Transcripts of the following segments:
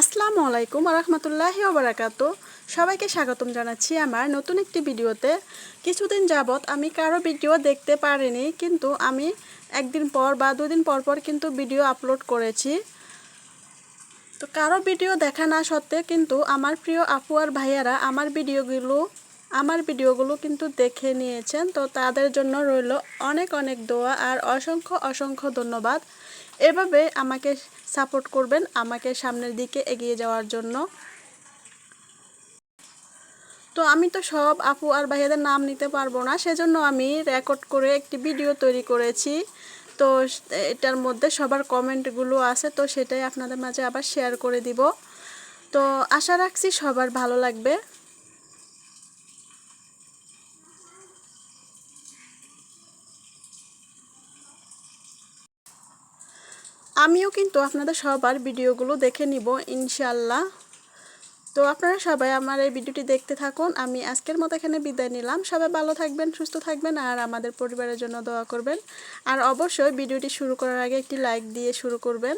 আসসালামু আলাইকুম রহমতুল্লাহি ওবরাকাতু। সবাইকে স্বাগতম জানাচ্ছি আমার নতুন একটি ভিডিওতে। কিছুদিন যাবৎ আমি কারও ভিডিও দেখতে পারিনি, কিন্তু আমি একদিন পর বা দুদিন পর পর কিন্তু ভিডিও আপলোড করেছি। তো কারও ভিডিও দেখা না সত্ত্বে কিন্তু আমার প্রিয় আপু আর ভাইয়ারা আমার ভিডিওগুলো আমার ভিডিওগুলো কিন্তু দেখে নিয়েছেন। তো তাদের জন্য রইল অনেক অনেক দোয়া আর অসংখ্য অসংখ্য ধন্যবাদ। এভাবে আমাকে সাপোর্ট করবেন, আমাকে সামনের দিকে এগিয়ে যাওয়ার জন্য। তো আমি তো সব আপু আর ভাইয়াদের নাম নিতে পারব না, সেজন্য আমি রেকর্ড করে একটি ভিডিও তৈরি করেছি। তো এটার মধ্যে সবার কমেন্টগুলো আছে, তো সেটাই আপনাদের মাঝে আবার শেয়ার করে দিব। তো আশা রাখছি সবার ভালো লাগবে। আমিও কিন্তু আপনাদের সবার ভিডিওগুলো দেখে নিব ইনশাল্লাহ তো আপনারা সবাই আমার এই ভিডিওটি দেখতে থাকুন। আমি আজকের মতো এখানে বিদায় নিলাম। সবাই ভালো থাকবেন, সুস্থ থাকবেন আর আমাদের পরিবারের জন্য দোয়া করবেন। আর অবশ্যই ভিডিওটি শুরু করার আগে একটি লাইক দিয়ে শুরু করবেন।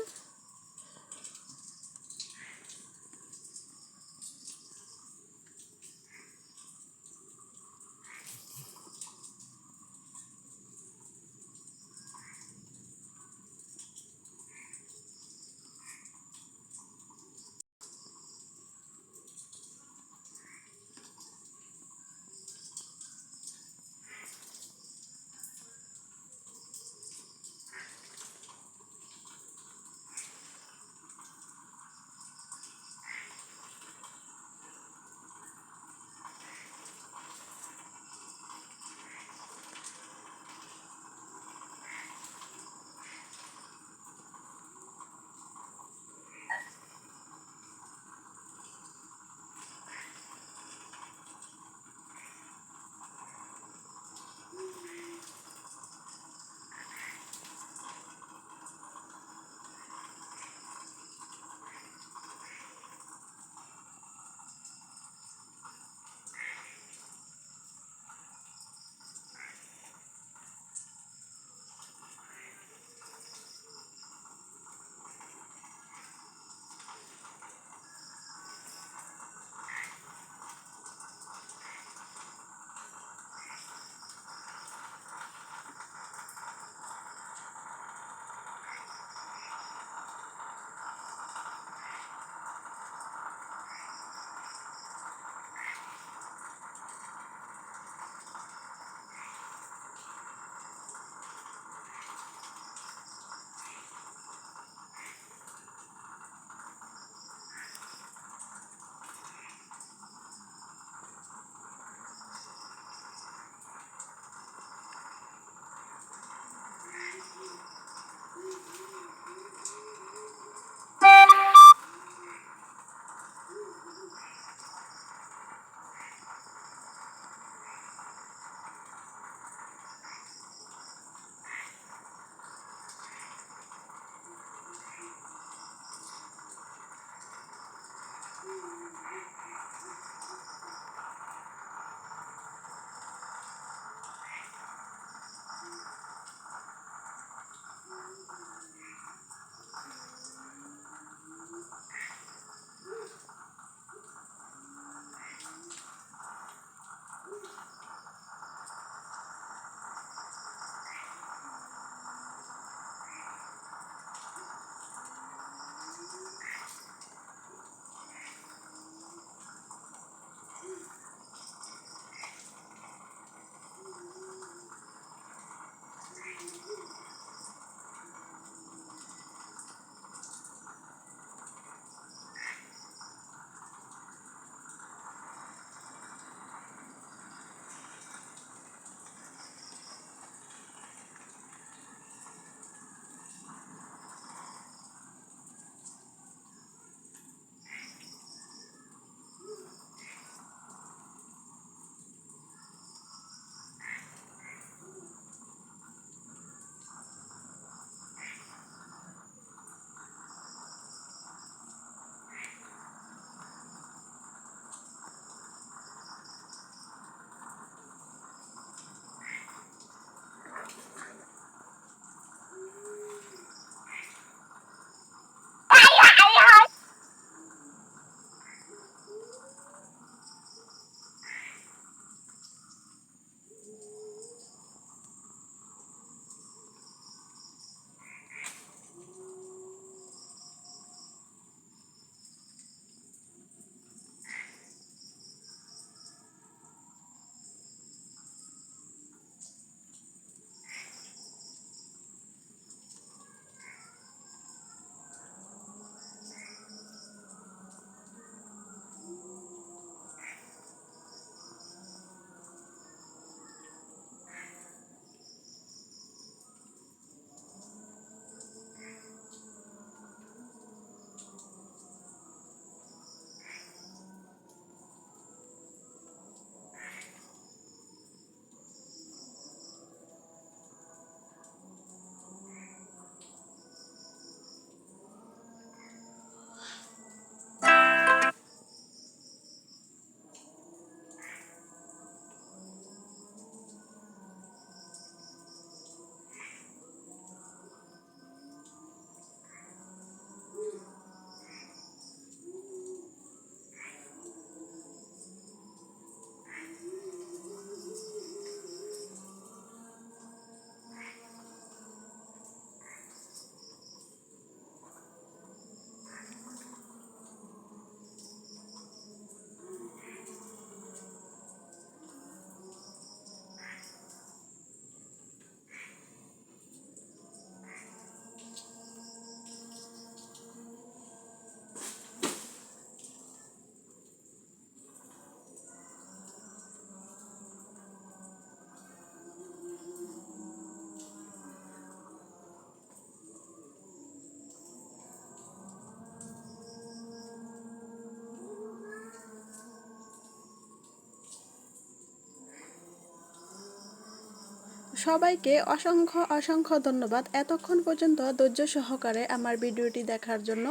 সবাইকে অসংখ্য অসংখ্য ধন্যবাদ এতক্ষণ পর্যন্ত ধৈর্য সহকারে আমার ভিডিওটি দেখার জন্য।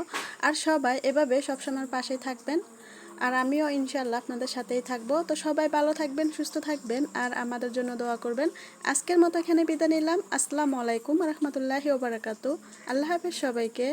আর সবাই এভাবে সবসময় পাশে থাকবেন। আর আমিও ইনশাল্লাহ আপনাদের সাথেই থাকব। তো সবাই ভালো থাকবেন, সুস্থ থাকবেন আর আমাদের জন্য দোয়া করবেন। আজকের মতো এখানে বিদায় নিলাম। আসসালামু আলাইকুম রহমতুল্লাহি ওবরাকাতু আল্লাহ হাফিজ সবাইকে।